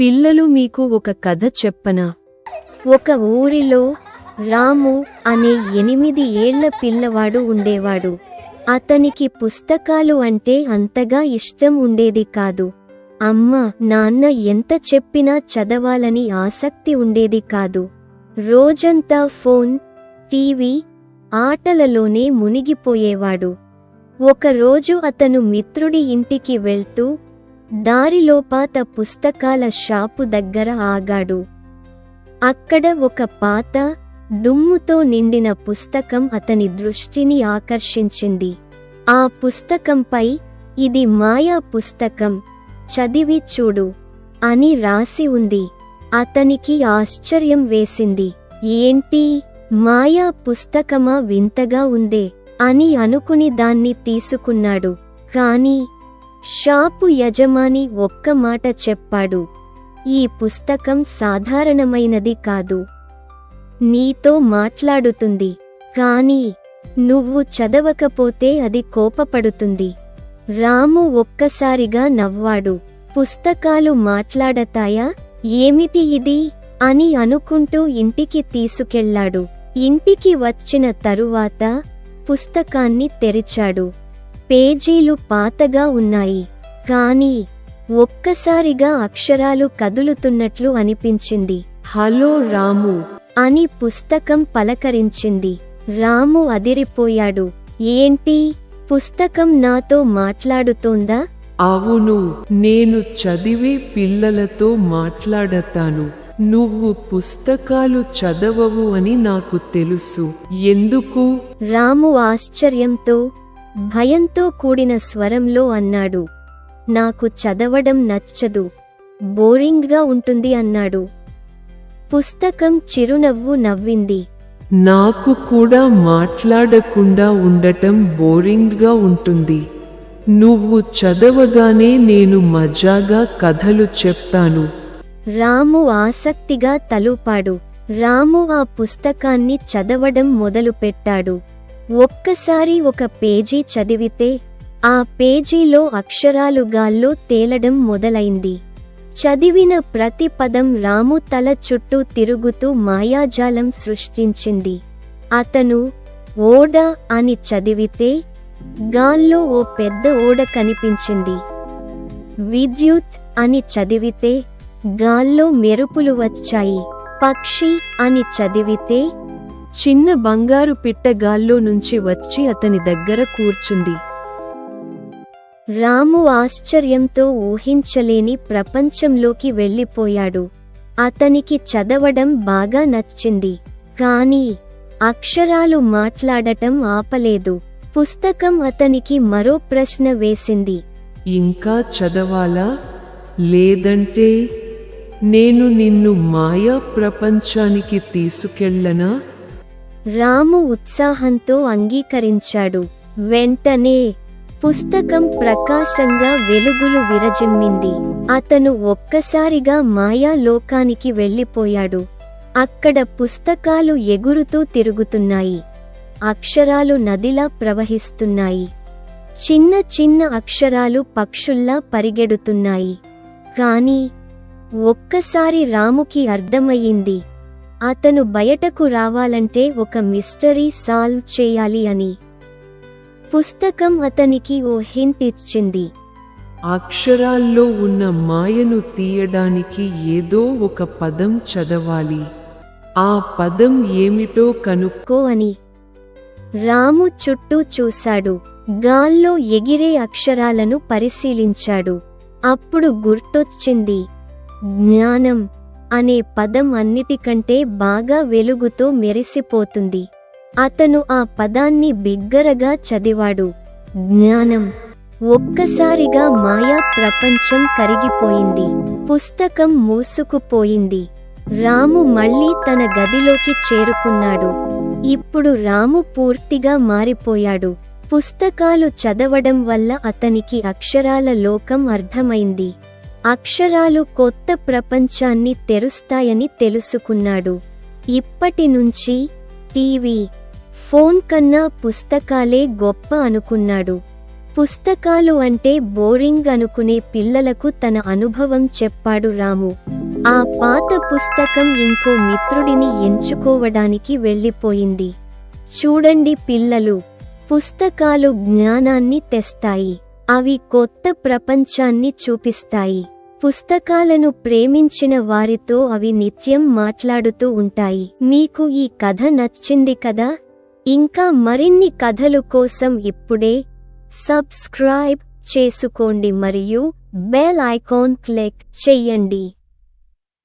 పిల్లలు మీకు ఒక కథ చెప్పనా? ఒక ఊరిలో రాము అనే ఎనిమిది ఏళ్ళ పిల్లవాడు ఉండేవాడు. అతనికి పుస్తకాలు అంటే అంతగా ఇష్టం ఉండేది కాదు. అమ్మ నాన్న ఎంత చెప్పినా చదవాలని ఆసక్తి ఉండేది కాదు. రోజంతా ఫోన్ టీవీ ఆటలలోనే మునిగిపోయేవాడు. ఒకరోజు అతను మిత్రుడి ఇంటికి వెళ్తూ దారిలో పాత పుస్తకాల షాపు దగ్గర ఆగాడు. అక్కడ ఒక పాత దుమ్ముతో నిండిన పుస్తకం అతని దృష్టిని ఆకర్షించింది. ఆ పుస్తకంపై ఇది మాయా పుస్తకం చదివి చూడు అని రాసి ఉంది. అతనికి ఆశ్చర్యం వేసింది. ఏంటి? మాయా పుస్తకమా వింతగా ఉందే అని అనుకుని దాన్ని తీసుకున్నాడు. కాని షాపు యజమాని ఒక్క మాట చెప్పాడు. ఈ పుస్తకం సాధారణమైనది కాదు. నీతో మాట్లాడుతుంది. కాని నువ్వు చదవకపోతే అది కోపపడుతుంది. రాము ఒక్కసారిగా నవ్వాడు. పుస్తకాలు మాట్లాడతాయా? ఏమిటి ఇది? అని అనుకుంటూ ఇంటికి తీసుకెళ్ళాడు ఇంటికి వచ్చిన తరువాత పుస్తకాన్ని తెరిచాడు. పేజీలు పాతగా ఉన్నాయి. కాని ఒక్కసారిగా అక్షరాలు కదులుతున్నట్లు అనిపించింది. హలో రాము. అని పుస్తకం పలకరించింది. రాము అదిరిపోయాడు. ఏంటి? పుస్తకం నాతో మాట్లాడుతోందా? అవును నేను చదివే పిల్లలతో మాట్లాడతాను. నువ్వు పుస్తకాలు చదవవు అని నాకు తెలుసు. ఎందుకు? రాము ఆశ్చర్యంతో భయంతో కూడిన స్వరంలో అన్నాడు. నాకు చదవడం నచ్చదు. బోరింగ్గా ఉంటుంది అన్నాడు. పుస్తకం చిరునవ్వు నవ్వింది. నాకు కూడా మాట్లాడకుండా ఉండటం బోరింగ్గా ఉంటుంది. నువ్వు చదవగానే నేను మజాగా కథలు చెప్తాను. రాము ఆసక్తిగా తలూపాడు. రాము ఆ పుస్తకాన్ని చదవడం మొదలుపెట్టాడు. ఒక్కసారి ఒక పేజీ చదివితే ఆ పేజీలో అక్షరాలు గాల్లో తేలడం మొదలైంది. చదివిన ప్రతి పదం రాము తల చుట్టూ తిరుగుతూ మాయాజాలం సృష్టించింది. అతను ఓడ అని చదివితే గాల్లో ఓ పెద్ద ఓడ కనిపించింది. విద్యుత్ అని చదివితే గాల్లో మెరుపులు వచ్చాయి. పక్షి అని చదివితే చిన్న బంగారు పిట్ట గాల్లో నుంచి వచ్చి అతని దగ్గర కూర్చుంది. రాము ఆశ్చర్యంతో ఊహించలేని ప్రపంచంలోకి వెళ్ళిపోయాడు. అతనికి చదవడం బాగా నచ్చింది. కానీ అక్షరాలు మాట్లాడటం ఆపలేదు. పుస్తకం అతనికి మరో ప్రశ్న వేసింది. ఇంకా చదవాలా? లేదంటే నేను నిన్ను మాయా ప్రపంచానికి తీసుకెళ్ళనా? రాము ఉత్సాహంతో అంగీకరించాడు. వెంటనే పుస్తకం ప్రకాశంగా వెలుగులు విరజిమ్మింది. అతను ఒక్కసారిగా మాయా లోకానికి వెళ్ళిపోయాడు. అక్కడ పుస్తకాలు ఎగురుతూ తిరుగుతున్నాయి. అక్షరాలు నదిలా ప్రవహిస్తున్నాయి. చిన్న చిన్న అక్షరాలు పక్షుల్లా పరిగెడుతున్నాయి. కాని ఒక్కసారి రాముకి అర్థమయ్యింది. అతను బయటకు రావాలంటే ఒక మిస్టరీ సాల్వ్ చేయాలి అని. పుస్తకం అతనికి ఓ హింట్ ఇచ్చింది. అక్షరాల్లో ఉన్న మాయను తీయడానికి ఏదో ఒక పదం చదవాలి. ఆ పదం ఏమిటో కనుక్కో అని. రాము చుట్టూ చూశాడు. గాల్లో ఎగిరే అక్షరాలను పరిశీలించాడు. అప్పుడు గుర్తొచ్చింది. జ్ఞానం. అనే పదం అన్నిటికంటే బాగా వెలుగుతో మెరిసిపోతుంది. అతను ఆ పదాన్ని బిగ్గరగా చదివాడు. జ్ఞానం. ఒక్కసారిగా మాయా ప్రపంచం కరిగిపోయింది. పుస్తకం మూసుకుపోయింది. రాము మళ్ళీ తన గదిలోకి చేరుకున్నాడు. ఇప్పుడు రాము పూర్తిగా మారిపోయాడు. పుస్తకాలు చదవడం వల్ల అతనికి అక్షరాల లోకం అర్థమైంది. అక్షరాలు కొత్త ప్రపంచాన్ని తెరుస్తాయని తెలుసుకున్నాడు. ఇప్పటి నుంచి టీవీ ఫోన్ కన్నా పుస్తకాలే గొప్ప అనుకున్నాడు. పుస్తకాలు అంటే బోరింగ్ అనుకునే పిల్లలకు తన అనుభవం చెప్పాడు రాము. ఆ పాత పుస్తకం ఇంకో మిత్రుడిని ఎంచుకోవడానికి వెళ్ళిపోయింది. చూడండి పిల్లలు పుస్తకాలు జ్ఞానాన్ని తెస్తాయి. అవి కొత్త ప్రపంచాన్ని చూపిస్తాయి. పుస్తకాలను ప్రేమించిన వారితో అవి నిత్యం మాట్లాడుతూ ఉంటాయి. మీకు ఈ కథ నచ్చింది కదా? ఇంకా మరిన్ని కథలు కోసం ఇప్పుడే సబ్స్క్రైబ్ చేసుకోండి మరియు బెల్ ఐకాన్ క్లిక్ చెయ్యండి